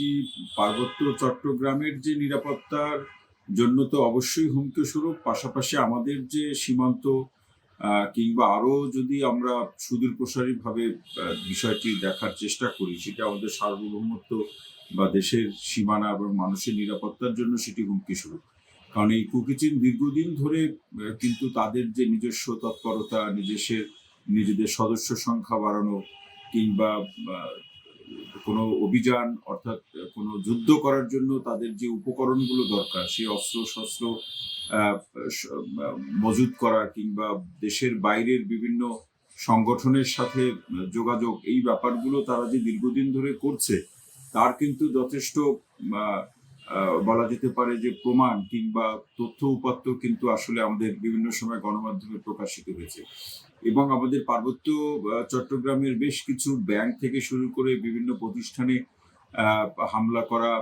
এটি পার্বত্য চট্টগ্রামের যে নিরাপত্তার জন্য তো অবশ্যই হুমকি স্বরূপ পাশাপাশি আমাদের যে সীমান্ত কিংবা আরও যদি আমরা সুদূর প্রসারীভাবে বিষয়টি দেখার চেষ্টা করি, সেটা আমাদের সার্বভৌমত্ব বা দেশের সীমানা এবং মানুষের নিরাপত্তার জন্য সেটি হুমকি স্বরূপ কারণ এই কুকিচিন দীর্ঘদিন ধরে কিন্তু তাদের যে নিজস্ব তৎপরতা নিজস্বের নিজেদের সদস্য সংখ্যা বাড়ানো, কিংবা কোনো অভিযান অর্থাৎ কোনো যুদ্ধ করার জন্য তাদের যে উপকরণগুলো দরকার সেই অস্ত্র শস্ত্র মজুত করা কিংবা দেশের বাইরের বিভিন্ন সংগঠনের সাথে যোগাযোগ, এই ব্যাপারগুলো তারা যে দীর্ঘদিন ধরে করছে, তার কিন্তু যথেষ্ট বলা যেতে পারে যে প্রমাণ কিংবা তথ্য উপাত্ত কিন্তু আসলে আমাদের বিভিন্ন সময় গণমাধ্যমে প্রকাশিত হয়েছে। এবং আমাদের পার্বত্য চট্টগ্রামের বেশ কিছু ব্যাংক থেকে শুরু করে বিভিন্ন প্রতিষ্ঠানে হামলা করা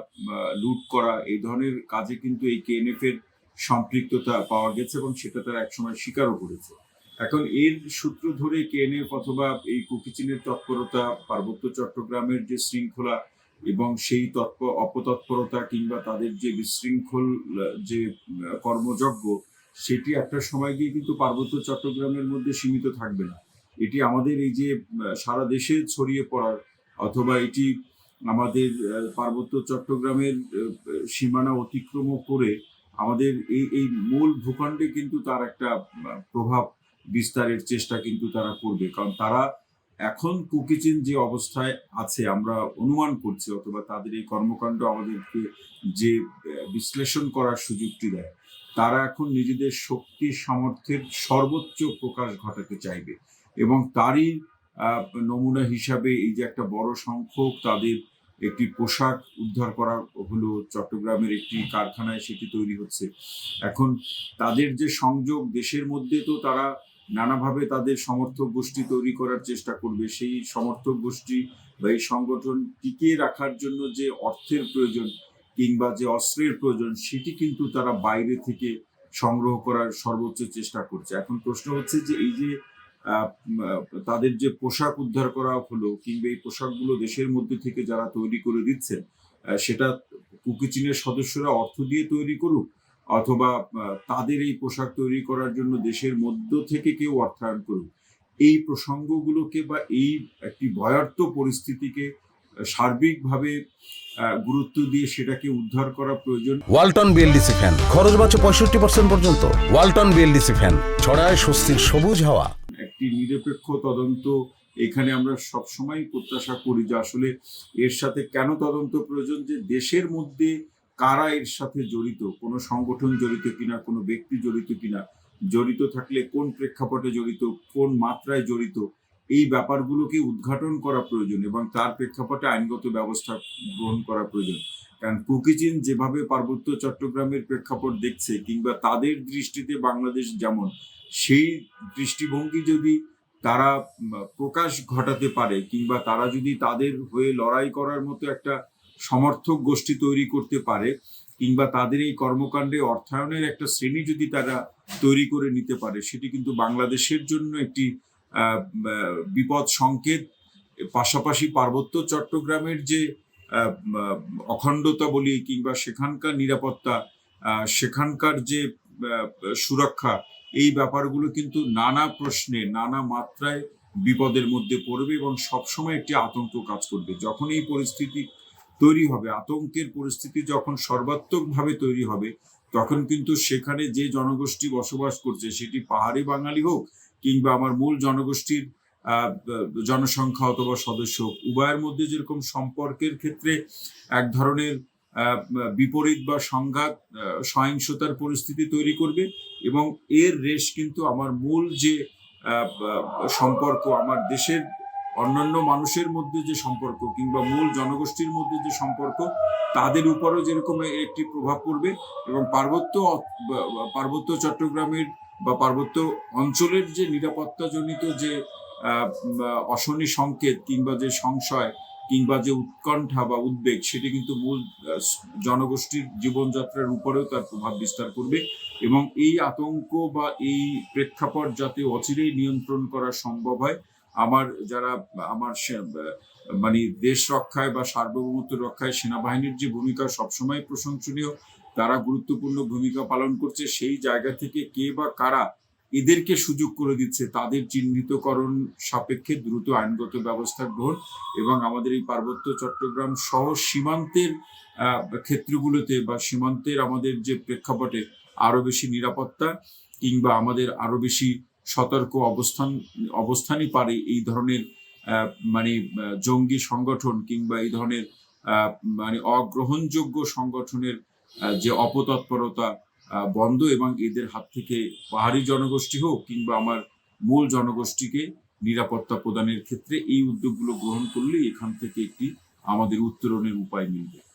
লুট করা এই ধরনের কাজে কিন্তু এই কেএনএফ এর সম্পৃক্ততা পাওয়া গেছে এবং সেটা তারা একসময় স্বীকারও করেছে। এখন এর সূত্র ধরে কেএনএফ অথবা এই কুকিচিনের তৎপরতা পার্বত্য চট্টগ্রামের যে শৃঙ্খলা এবং সেই তৎপ, অপতৎপরতা কিংবা তাদের যে বিশৃঙ্খল, যে কর্মযজ্ঞ, সেটি একটা সময় গিয়ে কিন্তু পার্বত্য চট্টগ্রামের মধ্যে সীমিত থাকবে না। এটি আমাদের এই যে, সারা দেশে ছড়িয়ে পড়ার অথবা এটি আমাদের, পার্বত্য চট্টগ্রামের, সীমানা অতিক্রম করে আমাদের এই এই মূল ভূখণ্ডে কিন্তু তার একটা প্রভাব বিস্তারের চেষ্টা কিন্তু তারা করবে। কারণ তারা এখন কুকিচিন যে অবস্থায় আছে, আমরা অনুমান করছি অথবা তাদের এই কর্মকাণ্ড আমাদেরকে যে বিশ্লেষণ করার সুযোগটি দেয়, তারা এখন নিজেদের শক্তি, সামর্থ্যের সর্বোচ্চ প্রকাশ ঘটাতে চাইবে এবং তারই নমুনা হিসাবে এই যে একটা বড় সংখ্যক তাদের একটি পোশাক উদ্ধার করা হলো, চট্টগ্রামের একটি কারখানায় সেটি তৈরি হচ্ছে। এখন তাদের যে সংযোগ, দেশের মধ্যে তো তারা নানাভাবে তাদের সমর্থক গোষ্ঠী তৈরি করার চেষ্টা করবে। সেই সমর্থক গোষ্ঠী বা এই সংগঠন টিকিয়ে রাখার জন্য যে অর্থের প্রয়োজন কিংবা যে অস্ত্রের প্রয়োজন, সেটি কিন্তু তারা বাইরে থেকে সংগ্রহ করার সর্বোচ্চ চেষ্টা করছে। এখন প্রশ্ন হচ্ছে যে এই যে তাদের যে পোশাক উদ্ধার করা হলো কিংবা এই পোশাকগুলো দেশের মধ্যে থেকে যারা তৈরি করে দিচ্ছেন সেটা কুকিচিনের সদস্যরা অর্থ দিয়ে তৈরি করুক অথবা তাদের এই পোশাক তৈরি করার জন্য দেশের মধ্য থেকে কেউ অর্থায়ন করুক। এই প্রসঙ্গগুলোকে বা এই একটি ভয়ার্থ পরিস্থিতিকে সার্বিকভাবে গুরুত্ব দিয়ে সেটাকে উদ্ধার করা প্রয়োজন। Walton BLDC fan. খরচ বাঁচে পঁয়ষট্টি পার্সেন্ট পর্যন্ত। Walton BLDC fan. ছড়ায় স্বস্তির সবুজ হাওয়া। একটি নিরপেক্ষ তদন্ত এখানে আমরা সবসময় প্রত্যাশা করি যে আসলে এর সাথে কেন তদন্ত প্রয়োজন? যে দেশের মধ্যে কারা এর সাথে জড়িত? কোনো সংগঠন জড়িত কিনা? কোনো ব্যক্তি জড়িত কিনা? জড়িত থাকলে কোন প্রেক্ষাপটে জড়িত? কোন মাত্রায় জড়িত? এই ব্যাপারগুলোকে উদ্ঘাটন করা প্রয়োজন এবং তার প্রেক্ষাপটে আইনগত ব্যবস্থা গ্রহণ করা প্রয়োজন। কারণ কুকিচিন যেভাবে পার্বত্য চট্টগ্রামের প্রেক্ষাপট দেখছে কিংবা তাদের দৃষ্টিতে বাংলাদেশ যেমন, সেই দৃষ্টিভঙ্গি যদি তারা প্রকাশ ঘটাতে পারে কিংবা তারা যদি তাদের হয়ে লড়াই করার মতো একটা সমর্থক গোষ্ঠী তৈরি করতে পারে কিংবা তাদের এই কর্মকাণ্ডে অর্থায়নের একটা শ্রেণি যদি তারা তৈরি করে নিতে পারে, সেটি কিন্তু বাংলাদেশের জন্য একটি বিপদ সংকেত। পাশাপাশি পার্বত্য চট্টগ্রামের যে অখণ্ডতা বলি কিংবা সেখানকার নিরাপত্তা সেখানকার যে সুরক্ষা, এই ব্যাপারগুলো কিন্তু নানা প্রশ্নে, নানা মাত্রায় বিপদের মধ্যে পড়বে এবং সবসময় একটি আতঙ্ক কাজ করবে। যখন এই পরিস্থিতি তৈরি হবে আতঙ্কের পরিস্থিতি যখন সর্বাত্মকভাবে তৈরি হবে তখন কিন্তু সেখানে যে জনগোষ্ঠী বসবাস করছে সেটি পাহাড়ি বাঙালি হোক কিংবা আমার মূল জনগোষ্ঠীর জনসংখ্যা অথবা সদস্য হোক, উভয়ের মধ্যে যেরকম সম্পর্কের ক্ষেত্রে এক ধরনের বিপরীত বা সংঘাত সহিংসতার পরিস্থিতি তৈরি করবে এবং এর রেশ কিন্তু আমার মূল যে সম্পর্ক আমার দেশের অন্যান্য মানুষের মধ্যে যে সম্পর্ক কিংবা মূল জনগোষ্ঠীর মধ্যে যে সম্পর্ক, তাদের উপরও যেরকম একটি প্রভাব পড়বে এবং পার্বত্য পার্বত্য চট্টগ্রামের বা পার্বত্য অঞ্চলের যে নিরাপত্তাজনিত যে অশনি সংকেত কিংবা যে সংশয় কিংবা যে উৎকণ্ঠা বা উদ্বেগ, সেটি কিন্তু মূল জনগোষ্ঠীর জীবনযাত্রার উপরেও তার প্রভাব বিস্তার করবে এবং এই আতঙ্ক বা এই প্রেক্ষাপট যাতে অচিরেই নিয়ন্ত্রণ করা সম্ভব হয় আমার যারা, আমার মানে দেশ রক্ষায় বা সার্বভৌমত্ব রক্ষায় সেনাবাহিনীর যে ভূমিকা সবসময় প্রশংসনীয়, তারা গুরুত্বপূর্ণ ভূমিকা পালন করছে, সেই জায়গা থেকে কে বা কারা এদেরকে সুযোগ করে দিচ্ছে, তাদের চিহ্নিতকরণ সাপেক্ষে দ্রুত আইনগত ব্যবস্থা গ্রহণ এবং আমাদের এই পার্বত্য চট্টগ্রাম সহ সীমান্তের ক্ষেত্রগুলোতে বা সীমান্তের আমাদের যে প্রেক্ষাপটে আরও বেশি নিরাপত্তা কিংবা আমাদের আরও বেশি সতর্ক অবস্থান, অবস্থানই পারে এই ধরনের মানে জঙ্গি সংগঠন কিংবা এই ধরনের মানে অগ্রহণযোগ্য সংগঠনের যে অপতৎপরতা বন্ধ এবং এদের হাত থেকে পাহাড়ি জনগোষ্ঠী হোক কিংবা আমার মূল জনগোষ্ঠীকে নিরাপত্তা প্রদানের ক্ষেত্রে এই উদ্যোগগুলো গ্রহণ করলে এখান থেকে একটি আমাদের উত্তরণের উপায় মিলবে।